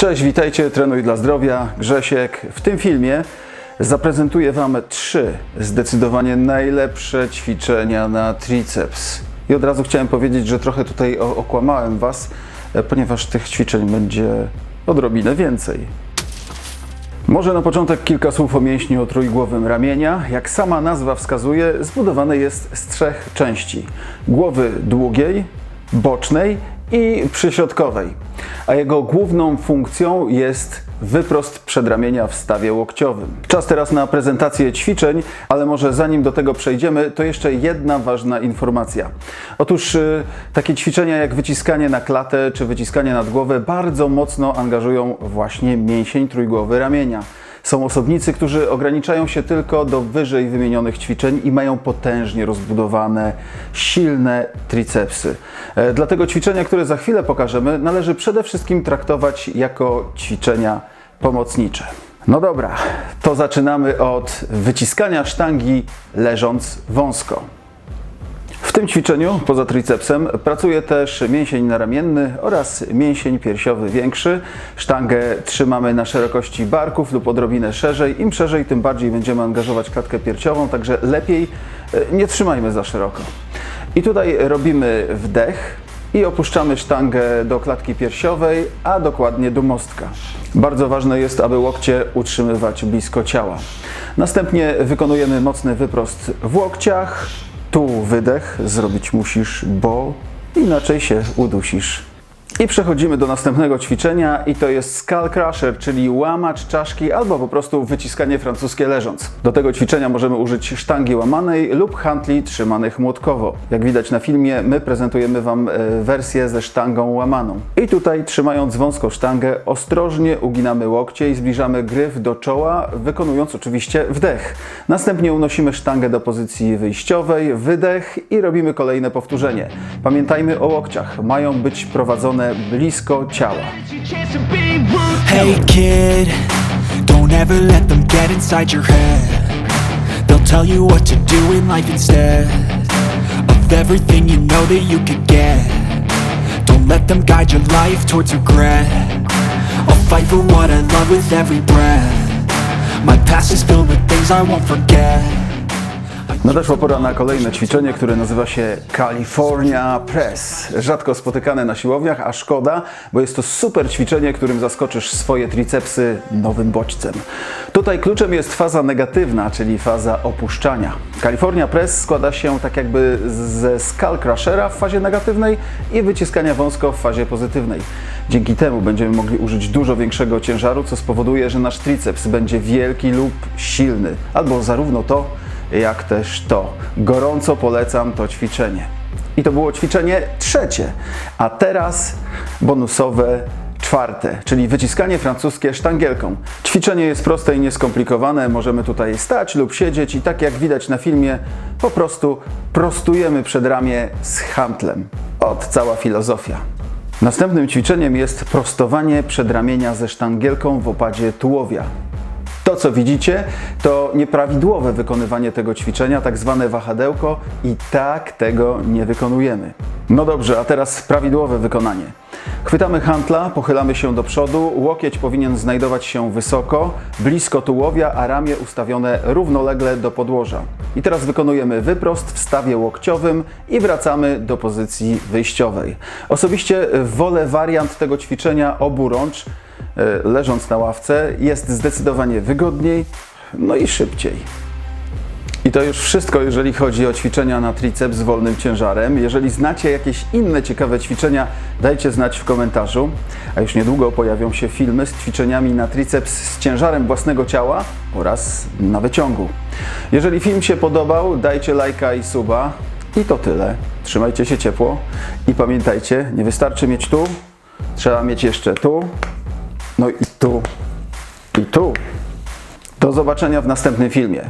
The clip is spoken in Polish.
Cześć, witajcie, Trenuj dla Zdrowia, Grzesiek. W tym filmie zaprezentuję Wam trzy zdecydowanie najlepsze ćwiczenia na triceps. I od razu chciałem powiedzieć, że trochę tutaj okłamałem Was, e, ponieważ tych ćwiczeń będzie odrobinę więcej. Może na początek kilka słów o mięśniu trójgłowym ramienia. Jak sama nazwa wskazuje, zbudowany jest z trzech części: głowy długiej, bocznej i przyśrodkowej. A jego główną funkcją jest wyprost przedramienia w stawie łokciowym. Czas teraz na prezentację ćwiczeń, ale może zanim do tego przejdziemy, to jeszcze jedna ważna informacja. Otóż y, takie ćwiczenia jak wyciskanie na klatę czy wyciskanie nad głowę bardzo mocno angażują właśnie mięsień trójgłowy ramienia. Są osobnicy, którzy ograniczają się tylko do wyżej wymienionych ćwiczeń i mają potężnie rozbudowane, silne tricepsy. E, Dlatego ćwiczenia, które za chwilę pokażemy, należy przede wszystkim traktować jako ćwiczenia pomocnicze. No dobra, to zaczynamy od wyciskania sztangi leżąc wąsko. W tym ćwiczeniu, poza tricepsem, pracuje też mięsień naramienny oraz mięsień piersiowy większy. Sztangę trzymamy na szerokości barków lub odrobinę szerzej. Im szerzej, tym bardziej będziemy angażować klatkę piersiową, także lepiej e, nie trzymajmy za szeroko. I tutaj robimy wdech i opuszczamy sztangę do klatki piersiowej, a dokładnie do mostka. Bardzo ważne jest, aby łokcie utrzymywać blisko ciała. Następnie wykonujemy mocny wyprost w łokciach, tu wydech zrobić musisz, bo inaczej się udusisz. I przechodzimy do następnego ćwiczenia i to jest skull crusher, czyli łamacz czaszki albo po prostu wyciskanie francuskie leżąc. Do tego ćwiczenia możemy użyć sztangi łamanej lub hantli trzymanych młotkowo. Jak widać na filmie, my prezentujemy Wam e, wersję ze sztangą łamaną. I tutaj trzymając wąską sztangę, ostrożnie uginamy łokcie i zbliżamy gryf do czoła, wykonując oczywiście wdech. Następnie unosimy sztangę do pozycji wyjściowej, wydech i robimy kolejne powtórzenie. Pamiętajmy o łokciach, mają być prowadzone blisko ciała. Hey kid, don't ever let them get inside your head. They'll tell you what to do in life instead of everything you know that you could get. Don't let them guide your life towards regret. I'll fight for what I love with every breath. My past is filled with things I won't forget. Nadeszła pora na kolejne ćwiczenie, które nazywa się California Press. Rzadko spotykane na siłowniach, a szkoda, bo jest to super ćwiczenie, którym zaskoczysz swoje tricepsy nowym bodźcem. Tutaj kluczem jest faza negatywna, czyli faza opuszczania. California Press składa się tak jakby ze skull crushera w fazie negatywnej i wyciskania wąsko w fazie pozytywnej. Dzięki temu będziemy mogli użyć dużo większego ciężaru, co spowoduje, że nasz triceps będzie wielki lub silny, albo zarówno to, jak też to. Gorąco polecam to ćwiczenie. I to było ćwiczenie trzecie, a teraz bonusowe czwarte, czyli wyciskanie francuskie sztangielką. Ćwiczenie jest proste i nieskomplikowane, możemy tutaj stać lub siedzieć i tak jak widać na filmie, po prostu prostujemy przedramię z hantlem. Od cała filozofia. Następnym ćwiczeniem jest prostowanie przedramienia ze sztangielką w opadzie tułowia. To, co widzicie, to nieprawidłowe wykonywanie tego ćwiczenia, tak zwane wahadełko i tak tego nie wykonujemy. No dobrze, a teraz prawidłowe wykonanie. Chwytamy hantla, pochylamy się do przodu, łokieć powinien znajdować się wysoko, blisko tułowia, a ramię ustawione równolegle do podłoża. I teraz wykonujemy wyprost w stawie łokciowym i wracamy do pozycji wyjściowej. Osobiście wolę wariant tego ćwiczenia oburącz, leżąc na ławce, jest zdecydowanie wygodniej, no i szybciej. I to już wszystko, jeżeli chodzi o ćwiczenia na triceps z wolnym ciężarem. Jeżeli znacie jakieś inne ciekawe ćwiczenia, dajcie znać w komentarzu. A już niedługo pojawią się filmy z ćwiczeniami na triceps z ciężarem własnego ciała oraz na wyciągu. Jeżeli film się podobał, dajcie lajka i suba. I to tyle. Trzymajcie się ciepło i pamiętajcie, nie wystarczy mieć tu, trzeba mieć jeszcze tu, no i tu, i tu. Do zobaczenia w następnym filmie.